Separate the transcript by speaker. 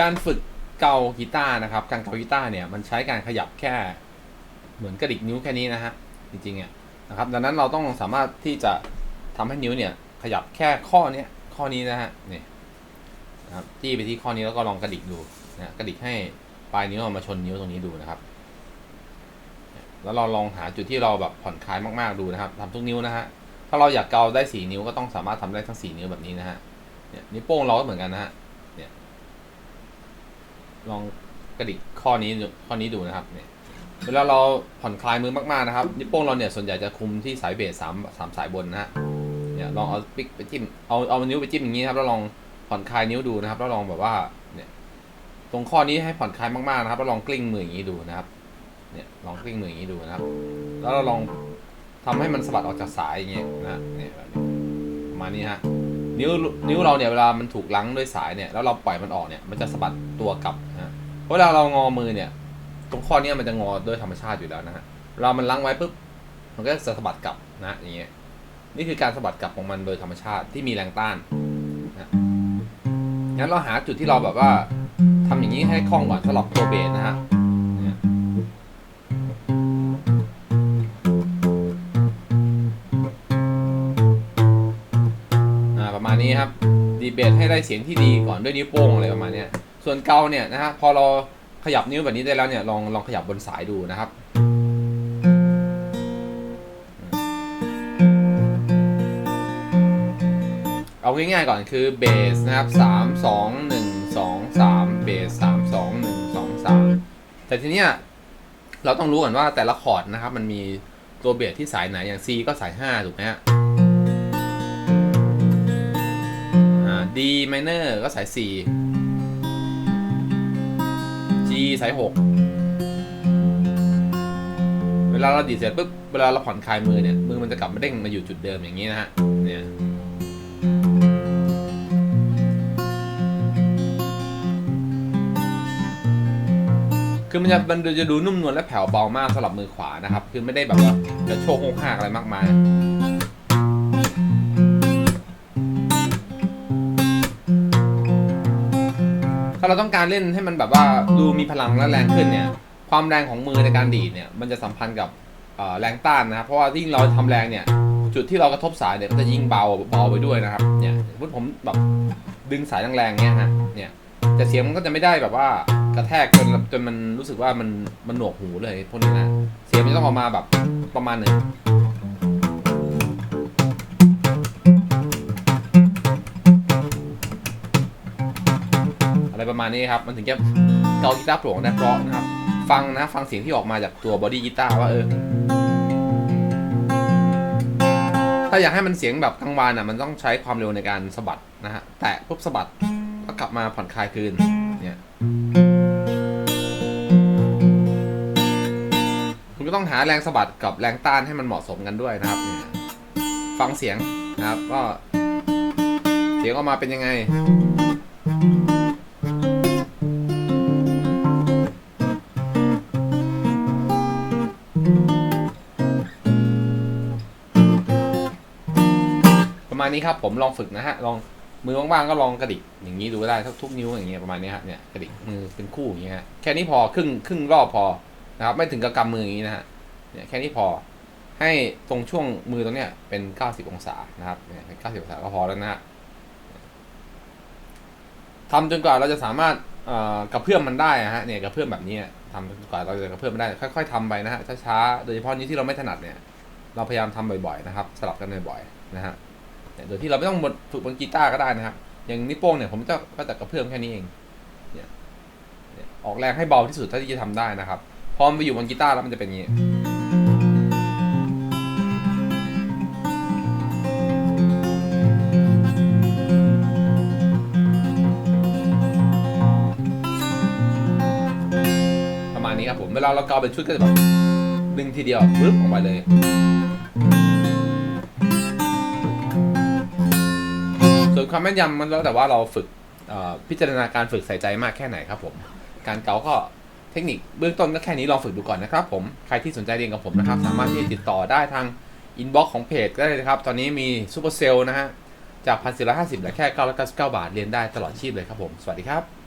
Speaker 1: การฝึกเกากีตาร์นะครับ การเกากีตาร์เนี่ยมันใช้การขยับแค่เหมือนกระดิกนิ้วแค่นี้นะฮะจริงๆเนี่ยนะครับ ดังนั้นเราต้องสามารถที่จะทำให้นิ้วเนี่ยขยับแค่ข้อเนี้ยข้อนี้นะฮะนี่นะครับจี้ไปที่ข้อนี้แล้วก็ลองกระดิกดูนะกระดิกให้ปลายนิ้วเอามาชนนิ้วตรงนี้ดูนะครับ แล้วเราลองหาจุดที่เราแบบผ่อนคลายมากๆดูนะครับทำทุกนิ้วนะฮะถ้าเราอยากเกาได้สี่นิ้วก็ต้องสามารถทำได้ทั้งสี่นิ้วแบบนี้นะฮะเนี่ยนิ้วโป้งเราก็เหมือนกันนะฮะ ลองกระดิกข้อนี้ข้อนี้ดูนะครับเนี่ยเวลาเราผ่อนคลายมือมากๆนะครับนิ้วโป้งเราเนี่ยส่วนใหญ่จะคุมที่สายเบสสามสามสายบนนะฮะเนี่ยลองเอาปิกไปจิ้มเอาเอานิ้วไปจิ้มอย่างนี้ครับแล้วลองผ่อนคลายนิ้วดูนะครับ แล้วลองแบบว่าเนี่ยตรงข้อนี้ให้ผ่อนคลายมากๆนะครับ แล้วลองกลิ้งมืออย่างนี้ดูนะครับเนี่ยลองกลิ้งมืออย่างนี้ดูนะครับ แล้วเราลองทำให้มันสะบัดออกจากสายอย่างเงี้ยนะเนี่ยประมาณนี้ฮะ นิ้วนิ้วเราเนี่ยเวลามันถูกลังด้วยสายเนี่ยแล้วเราปล่อยมันออกเนี่ยมันจะสะบัดตัวกลับนะฮะเพราะเวลาเรางอมือเนี่ย ตรงข้อเนี้ยมันจะงอด้วยธรรมชาติอยู่แล้วนะฮะเวลามันลังไว้ปุ๊บมันก็จะสะบัดกลับนะอย่างเงี้ยนี่คือการสะบัดกลับของมันโดยธรรมชาติที่มีแรงต้านนะงั้นเราหาจุดที่เราแบบว่าทำอย่างนี้ให้คล่องก่อนสำหรับตัวเบสนะฮะ มาณนี้ครับดีเบตให้ได้เสียงที่ดีก่อนด้วยนิ้วโป้งอะไรประมาณนี้ส่วนเกาเนี่ยนะฮะพอเราขยับนิ้วแบบนี้ได้แล้วเนี่ยลองลองขยับบนสายดูนะครับเอาง่ายๆก่อนคือเบสนะครับสามสองหนึ่งสองสามเบสสามสองหนึ่งสองสามแต่ทีเนี้ยเราต้องรู้ก่อนว่าแต่ละคอร์ดนะครับ มันมีตัวเบสที่สายไหนอย่าง C ก็สายห้าถูกไหมฮะ D minor ก็สาย 4 G สาย 6 เวลาเราดีดเสร็จปุ๊บ เวลาเราผ่อนคลายมือเนี่ย มือมันจะกลับมาเด้งมาอยู่จุดเดิมอย่างนี้นะฮะ เนี่ยคือมันจะมันจะดูนุ่มนวลและแผ่วเบามากสำหรับมือขวานะครับ คือไม่ได้แบบว่าจะโชกโคกหักอะไรมากมาย เราต้องการเล่นให้มันแบบว่าดูมีพลังและแรงขึ้นเนี่ย ความแรงของมือในการดีดเนี่ย มันจะสัมพันธ์กับเอ่อแรงต้านนะครับ เพราะว่ายิ่งเราทำแรงเนี่ย จุดที่เรากระทบสายเนี่ยก็จะยิ่งเบาเบาไปด้วยนะครับ เนี่ยสมมติผมแบบดึงสายแรงๆเนี่ยฮะ เนี่ยแต่เสียงมันก็จะไม่ได้แบบว่ากระแทกจนจนมันรู้สึกว่ามันมันหนวกหูเลยพวกนี้นะ เสียงมันจะต้องออกมาแบบประมาณหนึ่ง อะไรประมาณนี้ครับ มันถึงจะเกากีตาร์โปร่งได้เพราะนะครับ ฟังนะฟังเสียงที่ออกมาจากตัวบอดี้กีตาร์ว่าเออ ถ้าอยากให้มันเสียงแบบกลางวานอะ มันต้องใช้ความเร็วในการสะบัดนะฮะ แตะปุ๊บสะบัดแล้วกลับมาผ่อนคลายคืน เนี่ยคุณก็ต้องหาแรงสะบัดกับแรงต้านให้มันเหมาะสมกันด้วยนะครับ เนี่ยฟังเสียงนะครับก็เสียงออกมาเป็นยังไง มาณนี้ครับผมลองฝึกนะฮะลองมือว่างๆก็ลองกระดิกอย่างนี้ดูได้ทุกทุกนิ้วอย่างเงี้ยประมาณนี้ฮะเนี่ยกระดิกมือเป็นคู่อย่างเงี้ยแค่นี้พอครึ่งครึ่งรอบพอนะครับไม่ถึงกับกำมืออย่างนี้นะฮะเนี่ยแค่นี้พอให้ตรงช่วงมือตรงเนี้ยเป็น 90 องศานะครับเนี่ยเป็น90 องศาก็พอแล้วนะฮะทำจนกว่าเราจะสามารถกระเพื่อมมันได้ะฮะเนี่ยกระเพื่อมแบบนี้ทำจนกว่าเราจะกระเพื่อมมันได้ค่อย ๆทำไปนะฮะช้าๆโดยเฉพาะนี้ที่เราไม่ถนัดเนี่ยเราพยายามทำบ่อยๆนะครับ สลับกันบ่อยๆนะฮะ โดยที่เราไม่ต้องฝึกบนกีตาร์ก็ได้นะครับ อย่างนิ้วโป้งเนี่ยผมจะก็จะกระเพื่อมแค่นี้เองเนี่ยออกแรงให้เบาที่สุดเท่าที่จะทำได้นะครับ พอมันไปอยู่บนกีตาร์แล้วมันจะเป็นอย่างนี้ประมาณนี้ครับผม เวลาเราเกาเป็นชุดก็จะแบบดึงทีเดียวปึ๊บออกมาเลย ความแม่นยำมันแล้วแต่ว่าเราฝึกพิจารณาการฝึกใส่ใจมากแค่ไหนครับผม การเกาก็เทคนิคเบื้องต้นก็แค่นี้ลองฝึกดูก่อนนะครับผม ใครที่สนใจเรียนกับผมนะครับ สามารถที่ติดต่อได้ทางอินบ็อกซ์ของเพจก็ได้เลยครับ ตอนนี้มีซูเปอร์เซลนะฮะ จาก1,450เหลือแค่999บาท เรียนได้ตลอดชีพเลยครับผม สวัสดีครับ